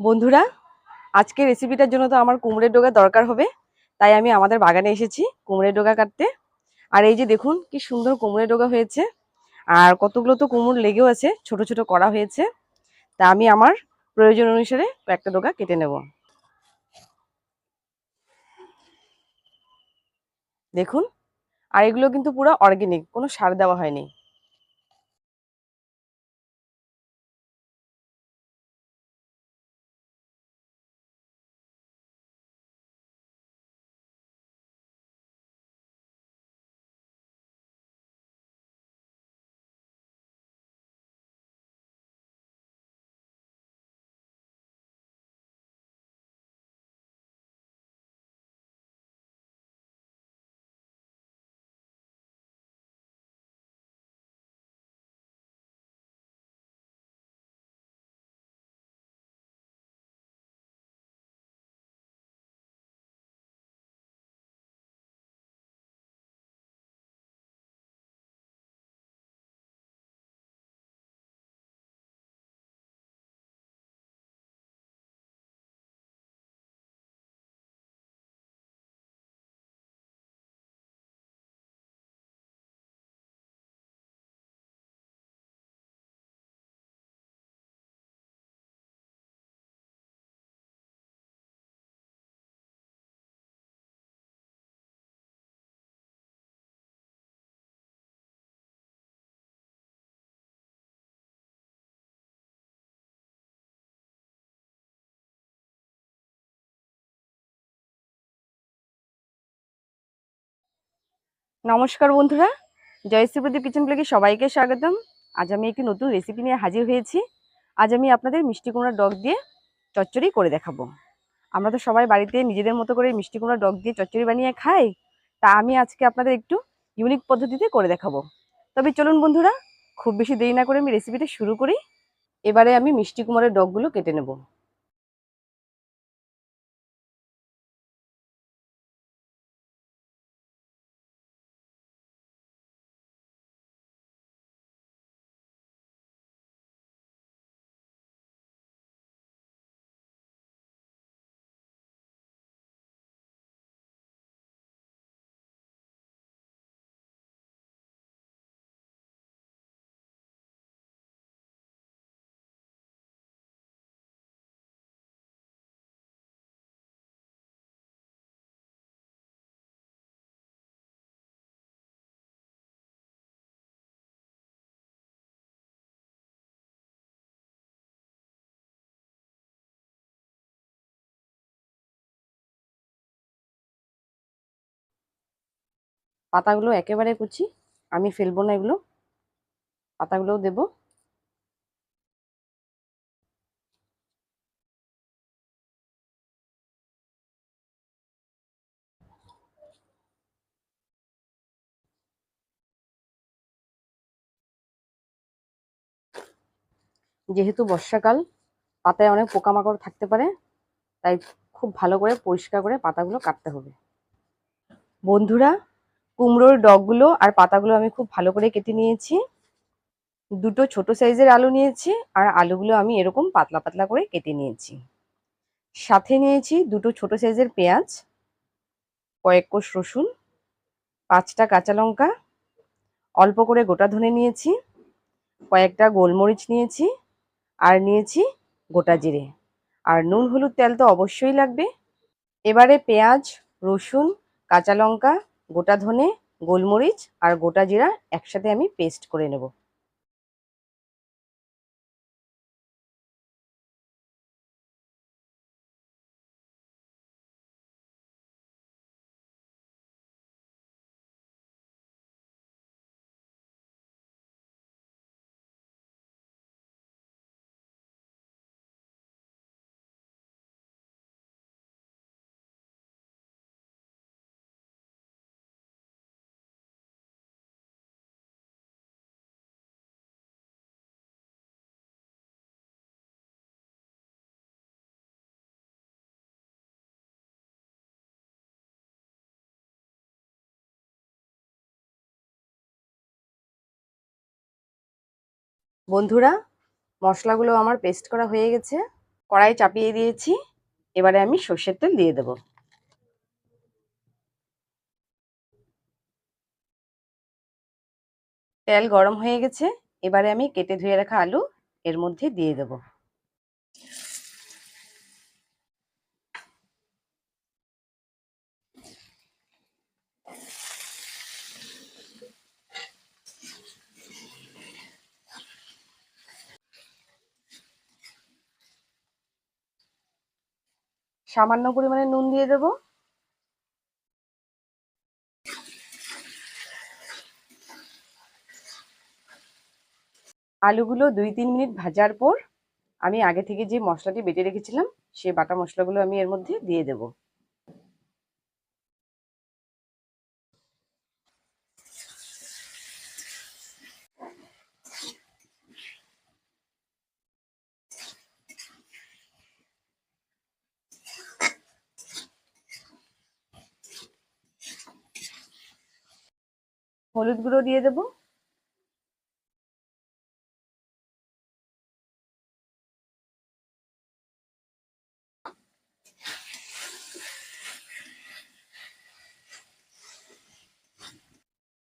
বন্ধুরা আজকে রেসিপিটার জন্য তো আমার কুমড়ের ডোগা দরকার হবে, তাই আমি আমাদের বাগানে এসেছি কুমড়ের ডোগা কাটতে। আর এই যে দেখুন, কি সুন্দর কুমড়ের ডোগা হয়েছে, আর কতগুলো তো কুমড় লেগেও আছে, ছোট ছোট করা হয়েছে, তা আমি আমার প্রয়োজন অনুসারে কয়েকটা ডোগা কেটে নেব। দেখুন, আর এগুলো কিন্তু পুরো অর্গেনিক কোনো সার দেওয়া হয়নি। নমস্কার বন্ধুরা জয়শ্রী প্রদীপ কিচেন ব্লগে সবাইকে স্বাগতম। আজ আমি একটি নতুন রেসিপি নিয়ে হাজির হয়েছি। আজ আমি আপনাদের মিষ্টি কুমড়ার ডগ দিয়ে চচ্চড়ি করে দেখাবো। আমরা তো সবাই বাড়িতে নিজেদের মতো করে মিষ্টি কুমড়ার ডগ দিয়ে চচ্চড়ি বানিয়ে খাই। তা আমি আজকে আপনাদের একটু ইউনিক পদ্ধতিতে করে দেখাবো। তবে চলুন বন্ধুরা, খুব বেশি দেরি না করে আমি রেসিপিটা শুরু করি। এবারে আমি মিষ্টি কুমড়ের ডগগুলো কেটে নেব। পাতাগুলো একেবারে কুচি, আমি ফেলব না এগুলো। পাতাগুলোও দেবো। যেহেতু বর্ষাকাল, পাতায় অনেক পোকামাকড় থাকতে পারে, তাই খুব ভালো করে পরিষ্কার করে পাতাগুলো কাটতে হবে। বন্ধুরা কুমড়োর ডগগুলো আর পাতাগুলো আমি খুব ভালো করে কেটে নিয়েছি। দুটো ছোট সাইজের আলু নিয়েছি আর আলুগুলো আমি এরকম পাতলা পাতলা করে কেটে নিয়েছি। সাথে নিয়েছি দুটো ছোট সাইজের পেঁয়াজ, কয়েক কোষ রসুন, পাঁচটা কাঁচা লঙ্কা, অল্প করে গোটা ধনে নিয়েছি, কয়েকটা গোলমরিচ নিয়েছি আর নিয়েছি গোটা জিরে। আর নুন হলুদ তেল তো অবশ্যই লাগবে। এবারে পেঁয়াজ, রসুন, কাঁচা লঙ্কা গোটা ধনে গোলমরিচ আর গোটা জিরা একসাথে আমি পেস্ট করে নেব। বন্ধুরা, মশলাগুলো আমার পেস্ট করা হয়ে গেছে। কড়াই চাপিয়ে দিয়েছি। এবারে আমি সর্ষের তেল দিয়ে দেব। তেল গরম হয়ে গেছে। এবারে আমি কেটে ধুয়ে রাখা আলু এর মধ্যে দিয়ে দেব। সামান্য পরিমাণে নুন দিয়ে দেব। আলুগুলো দুই তিন মিনিট ভাজার পর আমি আগে থেকে যে মশলাটি বেটে রেখেছিলাম সেই বাটা মশলাগুলো আমি এর মধ্যে দিয়ে দেব। হলুদ গুঁড়ো দিয়ে দেবো।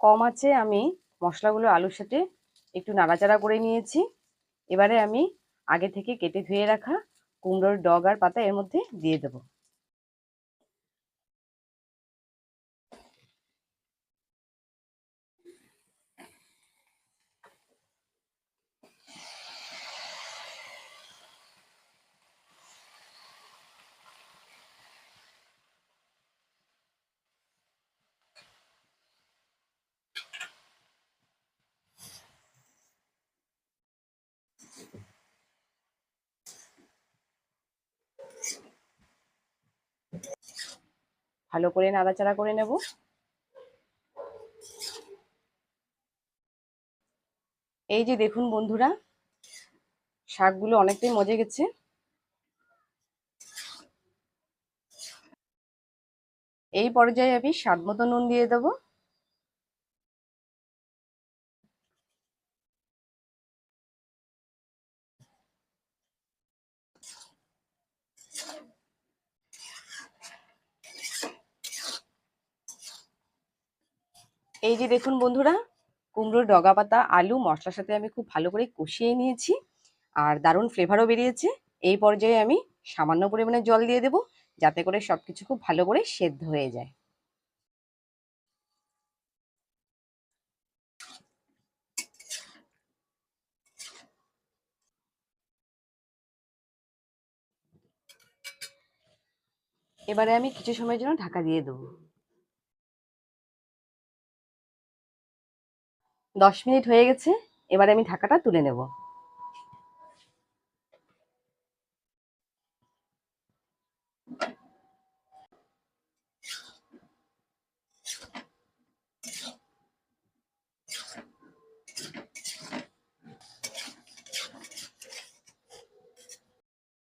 কম আছে, আমি মশলাগুলো আলুর সাথে একটু নাড়াচাড়া করে নিয়েছি। এবারে আমি আগে থেকে কেটে ধুয়ে রাখা কুমড়োর ডগ আর পাতা এর মধ্যে দিয়ে দেবো। ভালো করে নাড়াচাড়া করে নেব। এই যে দেখুন বন্ধুরা, শাকগুলো অনেকটাই মজে গেছে। এই পর্যায়ে আমি স্বাদ মতো নুন দিয়ে দেবো। এই যে দেখুন বন্ধুরা, কুমড়োর ডগা পাতা, আলু, মশলার সাথে আমি খুব ভালো করে কষিয়ে নিয়েছি। আর দারুণ ফ্লেভারও বেরিয়েছে। এই পর্যায়ে আমি সামান্য পরিমাণে জল দিয়ে দেব, যাতে করে সবকিছু খুব ভালো করে সেদ্ধ হয়ে যায়। এবারে আমি কিছু সময়ের জন্য ঢাকা দিয়ে দেবো। দশ মিনিট হয়ে গেছে, এবারে আমি ঢাকাটা তুলে নেব।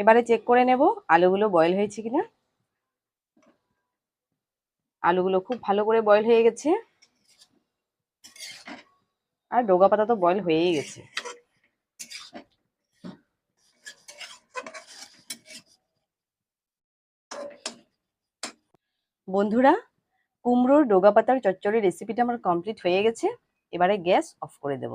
এবারে চেক করে নেব আলুগুলো বয়েল হয়েছে কিনা। আলুগুলো খুব ভালো করে বয়েল হয়ে গেছে। আর ডোগা পাতা তো বয়ল হয়েই গেছে। বন্ধুরা, কুমড়োর ডোগা পাতার চচ্চড়ি রেসিপিটা আমার কমপ্লিট হয়ে গেছে। এবারে গ্যাস অফ করে দেব।